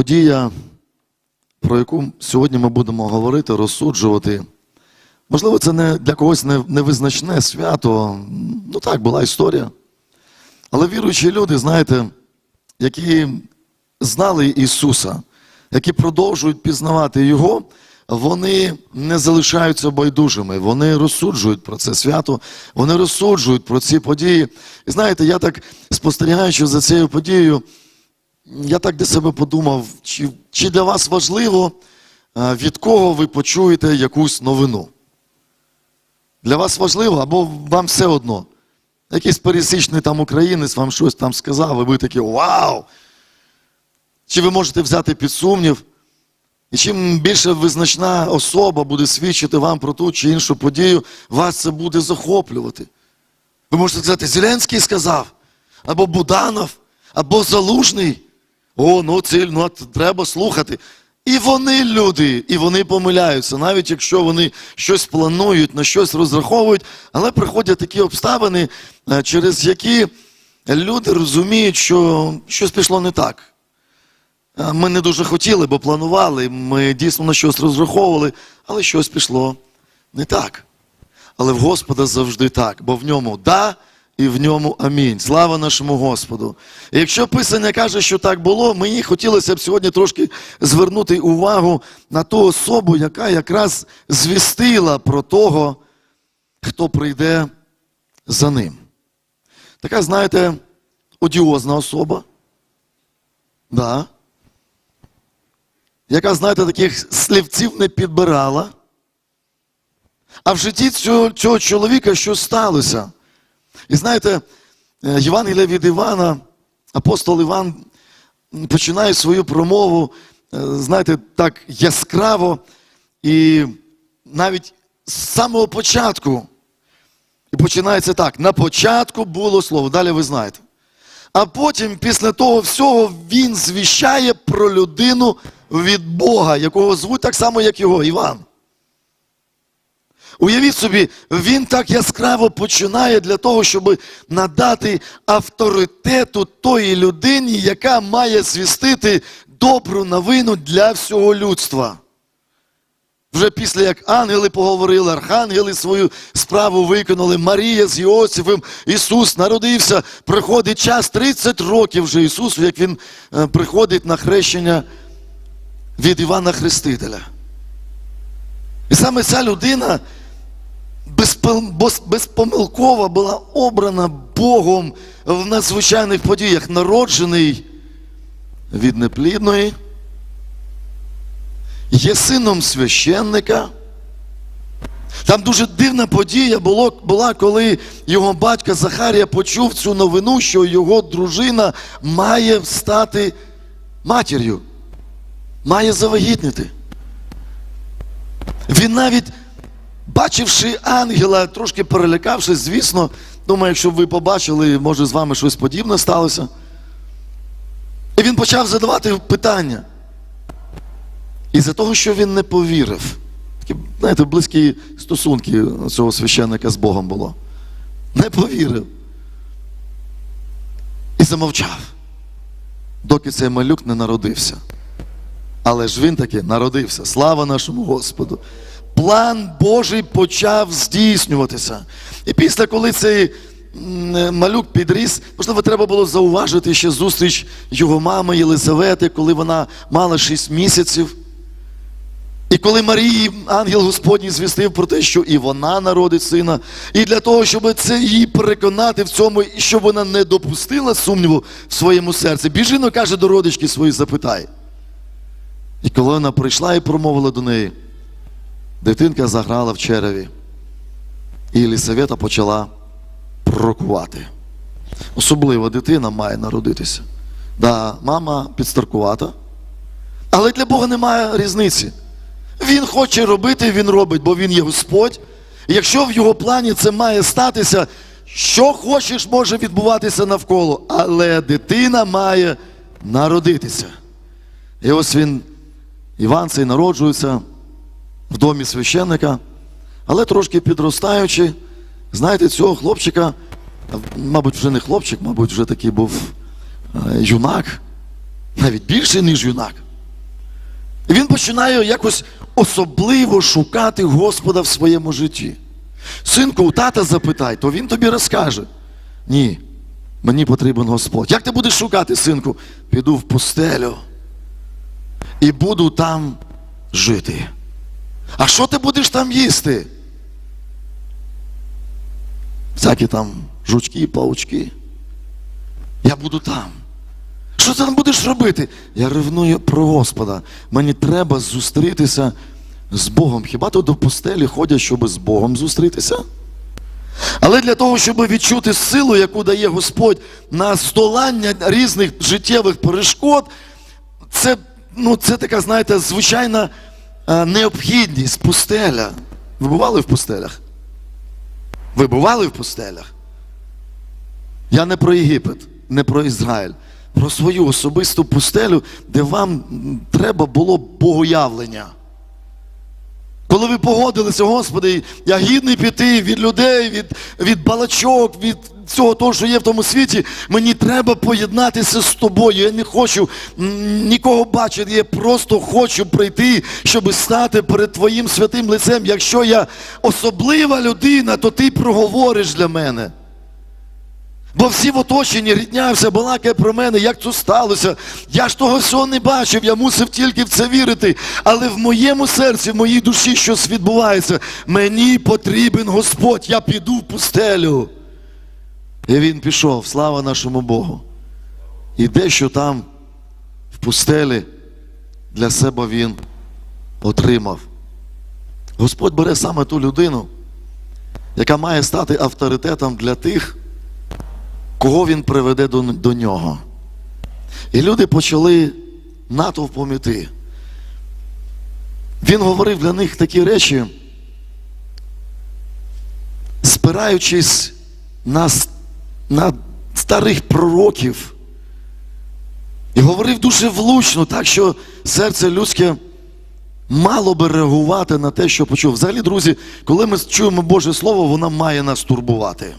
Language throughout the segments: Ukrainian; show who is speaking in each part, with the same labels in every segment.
Speaker 1: Подія, про яку сьогодні ми будемо говорити, розсуджувати. Можливо, це не для когось не- невизначне свято. Ну так, була історія. Але віруючі люди, знаєте, які знали Ісуса, які продовжують пізнавати Його, вони не залишаються байдужими, вони розсуджують про це свято, вони розсуджують про ці події. І знаєте, я так спостерігаючи за цією подією, я так для себе подумав, чи, чи для вас важливо, е, від кого ви почуєте якусь новину? Для вас важливо або вам все одно? Якийсь пересічний там українець вам щось там сказав, і ви такі вау! Чи ви можете взяти під сумнів? І чим більше визначна особа буде свідчити вам про ту чи іншу подію, вас це буде захоплювати. Ви можете сказати, Зеленський сказав, або Буданов, або Залужний. О, ну це ну, треба слухати. І вони люди, і вони помиляються, навіть якщо вони щось планують, на щось розраховують, але приходять такі обставини, е, через які люди розуміють, що щось пішло не так. Е, Ми не дуже хотіли, бо планували, ми дійсно на щось розраховували, але щось пішло не так. Але в Господа завжди так, бо в ньому да і в ньому амінь. Слава нашому Господу. І якщо Писання каже, що так було, мені хотілося б сьогодні трошки звернути увагу на ту особу, яка якраз звістила про того, хто прийде за ним. Така, знаєте, одіозна особа. Да. Яка, знаєте, таких слівців не підбирала. А в житті цього, цього чоловіка щось сталося. І знаєте, е, Євангелія від Івана, апостол Іван починає свою промову, е, знаєте, так яскраво і навіть з самого початку. І починається так: на початку було слово, далі ви знаєте. А потім, після того всього, він звіщає про людину від Бога, якого звуть так само, як його, Іван. Уявіть собі, він так яскраво починає для того, щоб надати авторитету тої людині, яка має звістити добру новину для всього людства. Вже після як ангели поговорили, архангели свою справу виконали, Марія з Йосифом, Ісус народився, приходить час 30 років вже Ісусу, як Він е, приходить на хрещення від Івана Хрестителя. І саме ця людина безпомилково була обрана Богом в надзвичайних подіях, народжений від неплідної, є сином священника. Там дуже дивна подія була, коли його батько Захарія почув цю новину, що його дружина має стати матір'ю, має завагітнити. Він навіть, бачивши ангела, трошки перелякавшись, звісно, думаю, якщо б ви побачили, може з вами щось подібне сталося. І він почав задавати питання. І за того, що він не повірив, такі, знаєте, близькі стосунки цього священника з Богом було. Не повірив. І замовчав, доки цей малюк не народився. Але ж він таки народився. Слава нашому Господу. План Божий почав здійснюватися. І після, коли цей малюк підріс, можливо, треба було зауважити ще зустріч його мами Єлизавети, коли вона мала 6 місяців. І коли Марії ангел Господній звістив про те, що і вона народить сина, і для того, щоб це її переконати в цьому, щоб вона не допустила сумніву в своєму серці, біжино каже до родички свої, запитай. І коли вона прийшла і промовила до неї, дитинка заграла в череві, і Єлісавета почала пророкувати. Особлива дитина має народитися. Да, мама підстаркувата, але для Бога немає різниці. Він хоче робити, він робить, бо він є Господь. І якщо в його плані це має статися, що хочеш, може відбуватися навколо, але дитина має народитися. І ось він, Іван цей народжується в домі священника, але трошки підростаючи, знаєте, цього хлопчика, мабуть, вже не хлопчик, мабуть, вже такий був е, юнак, навіть більший, ніж юнак. І він починає якось особливо шукати Господа в своєму житті. Синку, у тата запитай, то він тобі розкаже. Ні, мені потрібен Господь. Як ти будеш шукати, синку? Піду в пустелю і буду там жити. А що ти будеш там їсти? Всякі там жучки, паучки. Я буду там. Що ти там будеш робити? Я ревную про Господа. Мені треба зустрітися з Богом. Хіба то до пустелі ходять, щоб з Богом зустрітися? Але для того, щоб відчути силу, яку дає Господь на здолання різних життєвих перешкод, це, ну, це така, знаєте, звичайна необхідність пустеля. Ви бували в пустелях? Ви бували в пустелях? Я не про Єгипет, не про Ізраїль, про свою особисту пустелю, де вам треба було богоявлення. Коли ви погодилися, Господи, я гідний піти від людей, від, від балачок, від всього того, що є в тому світі, мені треба поєднатися з тобою. Я не хочу нікого бачити, я просто хочу прийти, щоб стати перед Твоїм святим лицем. Якщо я особлива людина, то ти проговориш для мене. Бо всі в оточенні ріднявся, балакає про мене, як це сталося. Я ж того всього не бачив, я мусив тільки в це вірити. Але в моєму серці, в моїй душі щось відбувається. Мені потрібен Господь, я піду в пустелю. І він пішов, слава нашому Богу. І дещо там, в пустелі, для себе він отримав. Господь бере саме ту людину, яка має стати авторитетом для тих, кого він приведе до, до нього. І люди почали натовпом іти. Він говорив для них такі речі, спираючись на, на старих пророків. І говорив дуже влучно, так що серце людське мало би реагувати на те, що почув. Взагалі, друзі, коли ми чуємо Боже Слово, воно має нас турбувати.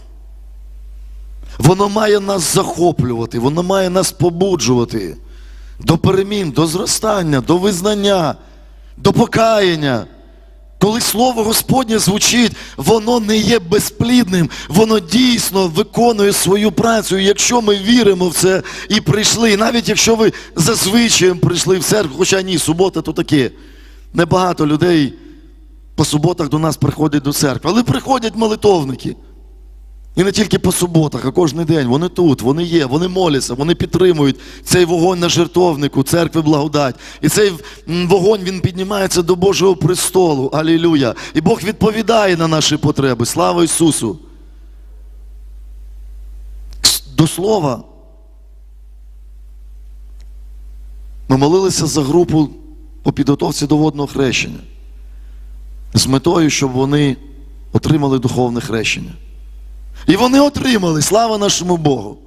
Speaker 1: Воно має нас захоплювати, воно має нас побуджувати до перемін, до зростання, до визнання, до покаяння. Коли Слово Господнє звучить, воно не є безплідним, воно дійсно виконує свою працю. І якщо ми віримо в це і прийшли, і навіть якщо ви зазвичай прийшли в церкву, хоча ні, субота то таке. Небагато людей по суботах до нас приходять до церкви, але приходять молитовники. І не тільки по суботах, а кожен день. Вони тут, вони є, вони моляться, вони підтримують цей вогонь на жертовнику, церкви благодать. І цей вогонь він піднімається до Божого престолу. Алілюя. І Бог відповідає на наші потреби. Слава Ісусу. До слова. Ми молилися за групу по підготовці до водного хрещення. З метою, щоб вони отримали духовне хрещення. І вони отримали, слава нашому Богу.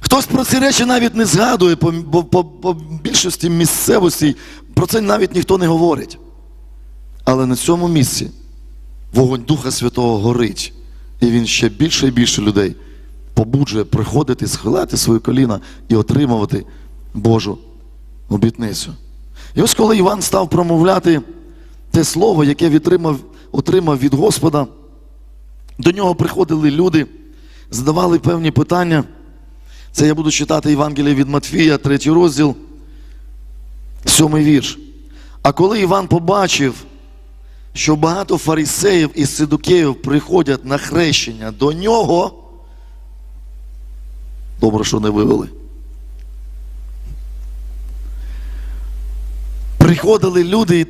Speaker 1: Хтось про ці речі навіть не згадує, по, по, по, по більшості місцевостей про це навіть ніхто не говорить. Але на цьому місці вогонь Духа Святого горить. І він ще більше і більше людей побуджує приходити, схиляти свої коліна і отримувати Божу обітницю. І ось коли Іван став промовляти те слово, яке отримав від Господа, до нього приходили люди, задавали певні питання. Це я буду читати Євангеліє від Матфія, третій розділ, сьомий вірш. А коли Іван побачив, що багато фарисеїв і сидукеїв приходять на хрещення до нього, добре, що не вивели. Приходили люди,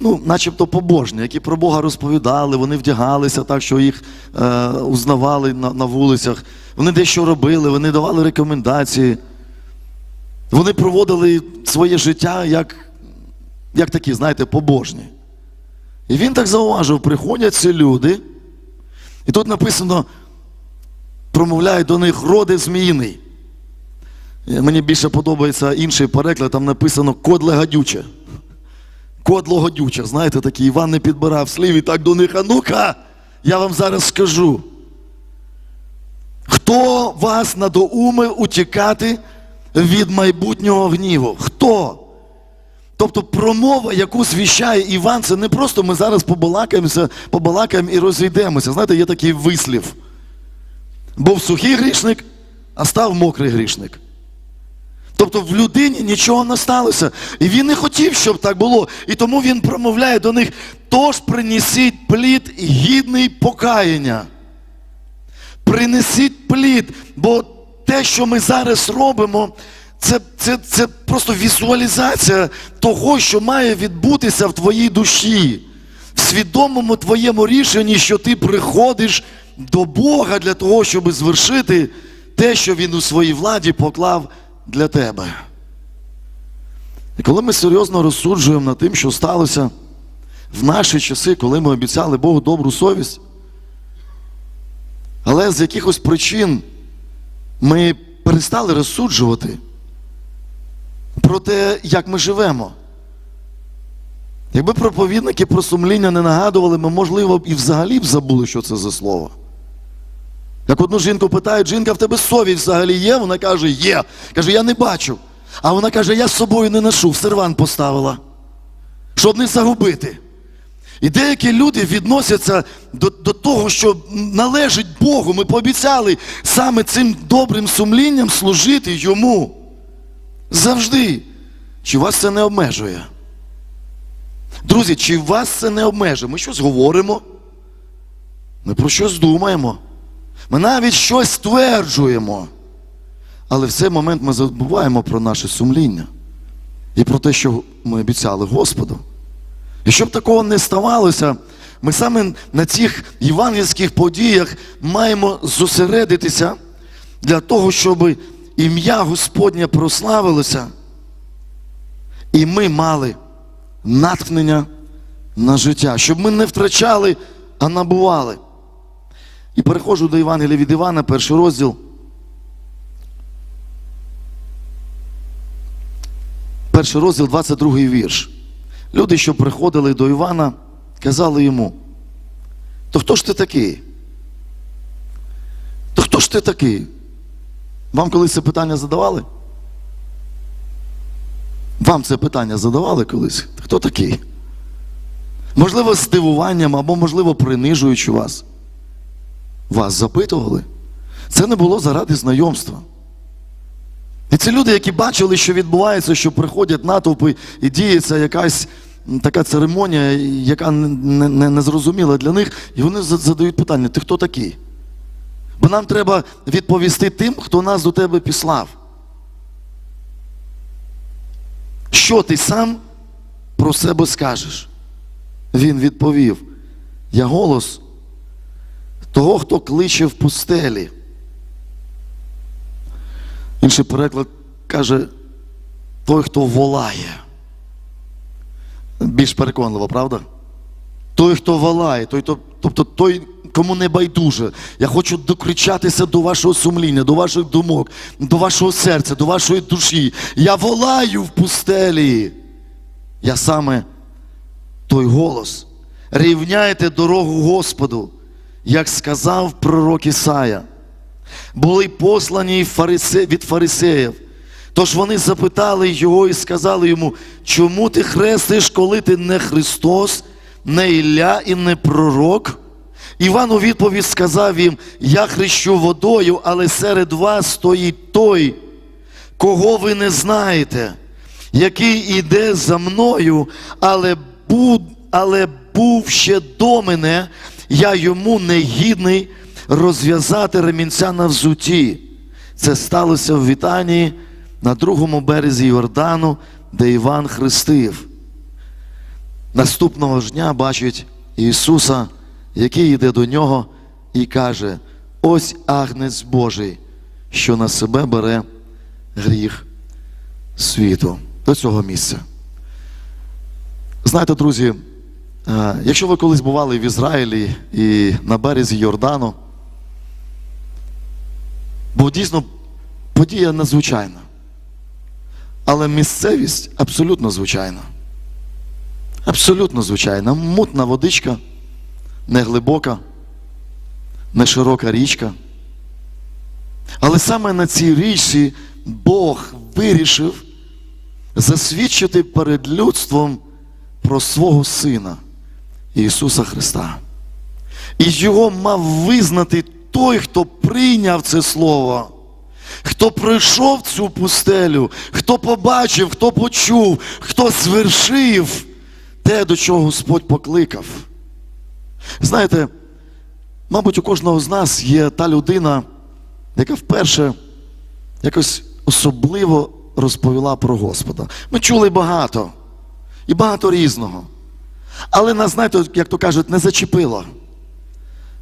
Speaker 1: ну, начебто побожні, які про Бога розповідали, вони вдягалися так, що їх е, узнавали на, на вулицях. Вони дещо робили, вони давали рекомендації. Вони проводили своє життя як, як такі, знаєте, побожні. І він так зауважив, приходять ці люди, і тут написано, промовляють до них роди зміїний. Мені більше подобається інший переклад, там написано кодле гадюче. Кодло гадюче, знаєте, такий Іван не підбирав слів і так до них, а ну-ка, я вам зараз скажу. Хто вас надоумив утікати від майбутнього гніву? Хто? Тобто промова, яку звіщає Іван, це не просто ми зараз побалакаємося, побалакаємо і розійдемося. Знаєте, є такий вислів. Був сухий грішник, а став мокрий грішник. Тобто в людині нічого не сталося. І він не хотів, щоб так було. І тому він промовляє до них: тож принесіть плід гідний покаяння. Принесіть плід, бо те, що ми зараз робимо, це, це, це просто візуалізація того, що має відбутися в твоїй душі, в свідомому твоєму рішенні, що ти приходиш до Бога для того, щоб звершити те, що Він у своїй владі поклав для тебе. І коли ми серйозно розсуджуємо над тим, що сталося в наші часи, коли ми обіцяли Богу добру совість, але з якихось причин ми перестали розсуджувати про те, як ми живемо. Якби проповідники про сумління не нагадували, ми, можливо, і взагалі б забули, що це за слово. Як одну жінку питають, жінка, в тебе совість взагалі є? Вона каже, є. Каже, я не бачу. А вона каже, я з собою не ношу, в серван поставила, щоб не загубити. І деякі люди відносяться до, до того, що належить Богу. Ми пообіцяли саме цим добрим сумлінням служити йому. Завжди. Чи вас це не обмежує? Друзі, чи вас це не обмежує? Ми щось говоримо, ми про щось думаємо. Ми навіть щось стверджуємо. Але в цей момент ми забуваємо про наше сумління і про те, що ми обіцяли Господу. І щоб такого не ставалося, ми саме на цих євангельських подіях маємо зосередитися для того, щоб ім'я Господнє прославилося, і ми мали натхнення на життя, щоб ми не втрачали, а набували. І переходжу до Євангелія від Івана, перший розділ. Перший розділ, 22 вірш. Люди, що приходили до Івана, казали йому: то хто ж ти такий? То хто ж ти такий? Вам колись це питання задавали? Вам це питання задавали колись? Хто такий? Можливо, здивуванням або, можливо, принижуючи вас. Вас запитували. Це не було заради знайомства. І це люди, які бачили, що відбувається, що приходять натовпи і діється якась така церемонія, яка не, не, не для них, і вони задають питання: ти хто такий? Бо нам треба відповісти тим, хто нас до тебе післав. Що ти сам про себе скажеш? Він відповів: Я голос того, хто кличе в пустелі. Інший переклад каже, той, хто волає. Більш переконливо, правда? Той, хто волає, той, тобто той, кому не байдуже. Я хочу докричатися до вашого сумління, до ваших думок, до вашого серця, до вашої душі. Я волаю в пустелі. Я саме той голос. Рівняйте дорогу Господу, як сказав пророк Ісая були послані від фарисеїв. Тож вони запитали його і сказали йому, чому ти хрестиш, коли ти не Христос, не Ілля і не пророк? Іван у відповідь сказав їм: Я хрещу водою, але серед вас стоїть той, кого ви не знаєте, який іде за мною, але був, але був ще до мене, я йому не гідний розв'язати ремінця на взуті. Це сталося в Вітанії на другому березі Йордану, де Іван хрестив. Наступного ж дня бачить Ісуса, який йде до нього, і каже: ось агнець Божий, що на себе бере гріх світу до цього місця. Знаєте, друзі, якщо ви колись бували в Ізраїлі і на березі Йордану, Бо дійсно подія надзвичайна. Але місцевість абсолютно звичайна. Абсолютно звичайна. Мутна водичка, не глибока, не широка річка. Але саме на цій річці Бог вирішив засвідчити перед людством про свого Сина Ісуса Христа. І його мав визнати той, хто прийняв це Слово, хто пройшов цю пустелю, хто побачив, хто почув, хто звершив те, до чого Господь покликав. Знаєте, мабуть, у кожного з нас є та людина, яка вперше якось особливо розповіла про Господа. Ми чули багато і багато різного. Але нас, знаєте, як то кажуть, не зачепило.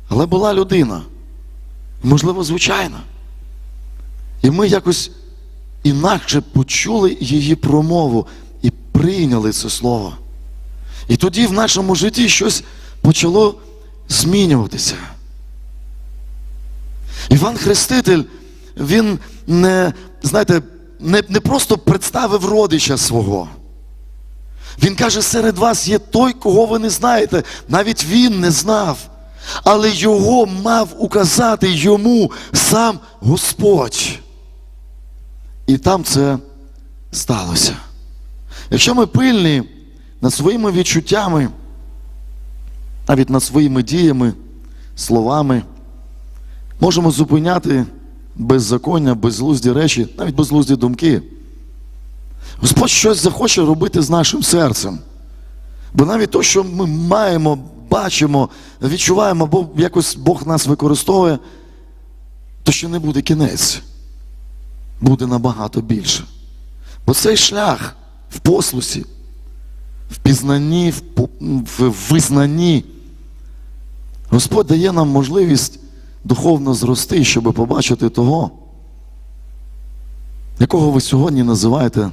Speaker 1: Але була людина, можливо, звичайна. І ми якось інакше почули її промову і прийняли це слово. І тоді в нашому житті щось почало змінюватися. Іван Хреститель, він не, знаєте, не, не просто представив родича свого. Він каже, серед вас є той, кого ви не знаєте. Навіть він не знав. Але його мав указати йому сам Господь. І там це сталося. Якщо ми пильні над своїми відчуттями, навіть над своїми діями, словами, можемо зупиняти беззаконня, безглузді речі, навіть безглузді думки. Господь щось захоче робити з нашим серцем. Бо навіть те, що ми маємо, бачимо, відчуваємо, або якось Бог нас використовує, то ще не буде кінець. Буде набагато більше. Бо цей шлях в послусі, в пізнанні, в визнанні, Господь дає нам можливість духовно зрости, щоб побачити того, якого ви сьогодні називаєте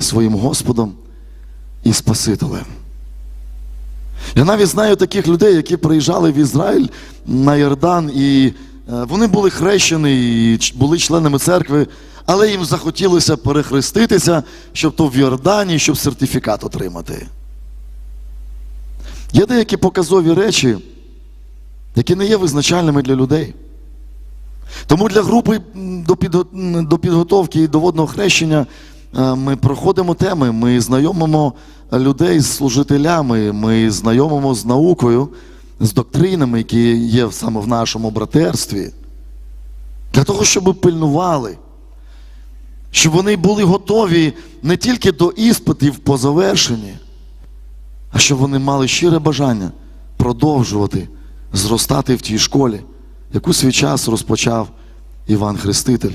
Speaker 1: своїм Господом і Спасителем. Я навіть знаю таких людей, які приїжджали в Ізраїль на Йордан, і е, вони були хрещені і були членами церкви, але їм захотілося перехреститися, щоб то в Йордані, щоб сертифікат отримати. Є деякі показові речі, які не є визначальними для людей. Тому для групи до, підготовки і до водного хрещення ми проходимо теми, ми знайомимо людей з служителями, ми знайомимо з наукою, з доктринами, які є саме в нашому братерстві. Для того, щоб пильнували, щоб вони були готові не тільки до іспитів по завершенні, а щоб вони мали щире бажання продовжувати зростати в тій школі, яку свій час розпочав Іван Хреститель,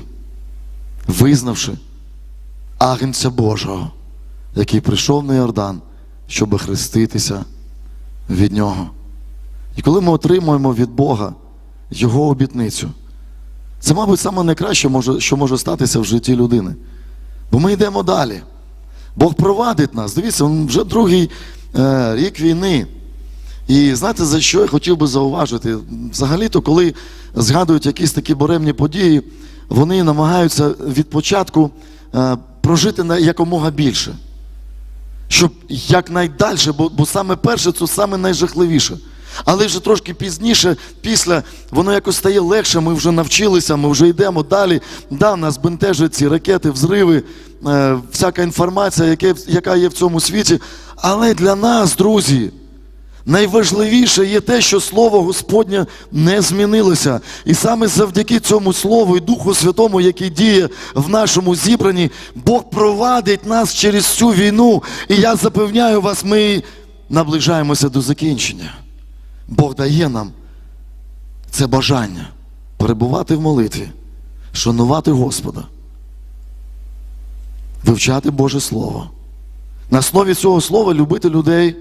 Speaker 1: визнавши агнця Божого, який прийшов на Йордан, щоб хреститися від нього. І коли ми отримуємо від Бога Його обітницю, це, мабуть, саме найкраще, що може статися в житті людини. Бо ми йдемо далі. Бог провадить нас. Дивіться, вже другий е, рік війни. І знаєте, за що я хотів би зауважити? Взагалі-то, коли згадують якісь такі буремні події, вони намагаються від початку е, прожити якомога більше. Щоб якнайдальше, бо, бо саме перше це саме найжахливіше. Але вже трошки пізніше, після, воно якось стає легше, ми вже навчилися, ми вже йдемо далі. Да, нас бентежать ці ракети, взриви, е, всяка інформація, яке, яка є в цьому світі. Але для нас, друзі, Найважливіше є те, що Слово Господнє не змінилося. І саме завдяки цьому Слову і Духу Святому, який діє в нашому зібранні, Бог провадить нас через цю війну. І я запевняю вас, ми наближаємося до закінчення. Бог дає нам це бажання перебувати в молитві, шанувати Господа, вивчати Боже Слово. На основі цього слова любити людей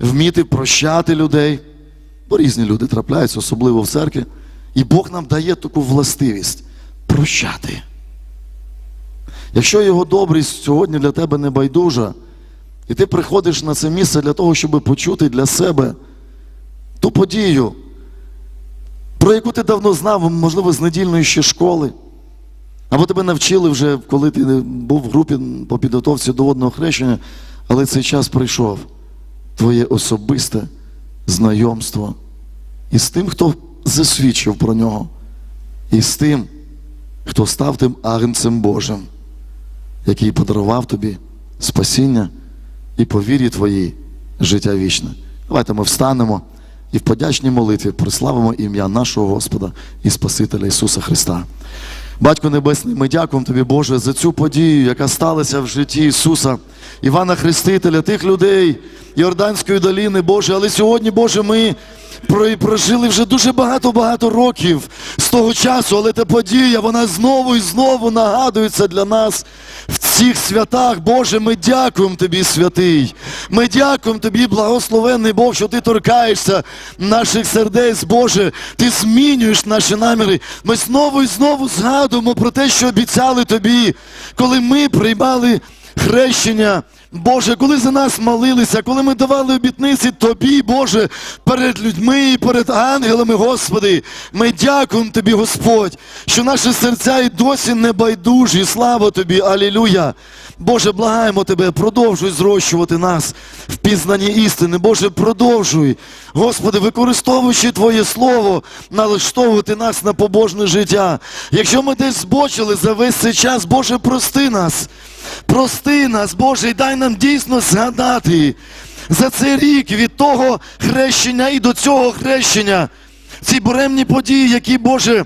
Speaker 1: вміти прощати людей. Бо різні люди трапляються, особливо в церкві. І Бог нам дає таку властивість прощати. Якщо його добрість сьогодні для тебе не байдужа, і ти приходиш на це місце для того, щоб почути для себе ту подію, про яку ти давно знав, можливо, з недільної ще школи, або тебе навчили вже, коли ти був в групі по підготовці до водного хрещення, але цей час прийшов твоє особисте знайомство із тим, хто засвідчив про нього, і з тим, хто став тим агнцем Божим, який подарував тобі спасіння і по Твоїй життя вічне. Давайте ми встанемо і в подячній молитві прославимо ім'я нашого Господа і Спасителя Ісуса Христа. Батько Небесний, ми дякуємо Тобі, Боже, за цю подію, яка сталася в житті Ісуса, Івана Хрестителя, тих людей Йорданської доліни, Боже. Але сьогодні, Боже, ми прожили вже дуже багато-багато років з того часу, але та подія, вона знову і знову нагадується для нас в цих святах. Боже, ми дякуємо Тобі, святий. Ми дякуємо Тобі, благословенний Бог, що Ти торкаєшся наших сердець, Боже. Ти змінюєш наші наміри. Ми знову і знову згадуємо про те, що обіцяли Тобі, коли ми приймали хрещення. Боже, коли за нас молилися, коли ми давали обітниці Тобі, Боже, перед людьми і перед ангелами, Господи, ми дякуємо Тобі, Господь, що наші серця і досі не байдужі. Слава Тобі, Алілуя. Боже, благаємо Тебе, продовжуй зрощувати нас в пізнанні істини. Боже, продовжуй, Господи, використовуючи Твоє Слово, налаштовувати нас на побожне життя. Якщо ми десь збочили за весь цей час, Боже, прости нас. Прости нас, Боже, і дай нам дійсно згадати за цей рік від того хрещення і до цього хрещення. Ці буремні події, які, Боже,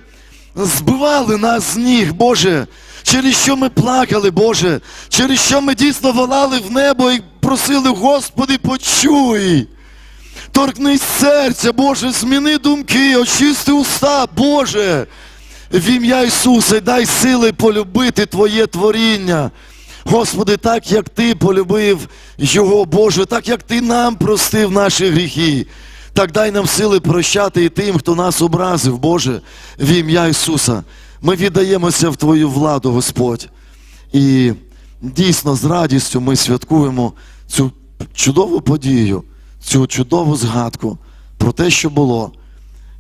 Speaker 1: збивали нас з ніг, Боже, через що ми плакали, Боже, через що ми дійсно волали в небо і просили, Господи, почуй. Торкнись серця, Боже, зміни думки, очисти уста, Боже. В ім'я Ісуса, дай сили полюбити Твоє творіння. Господи, так як Ти полюбив Його, Боже, так як Ти нам простив наші гріхи, так дай нам сили прощати і тим, хто нас образив, Боже, в ім'я Ісуса. Ми віддаємося в Твою владу, Господь. І дійсно з радістю ми святкуємо цю чудову подію, цю чудову згадку про те, що було,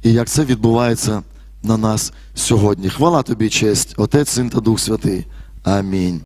Speaker 1: і як це відбувається на нас сьогодні. Хвала тобі, честь, Отець, Син та Дух Святий. Амінь.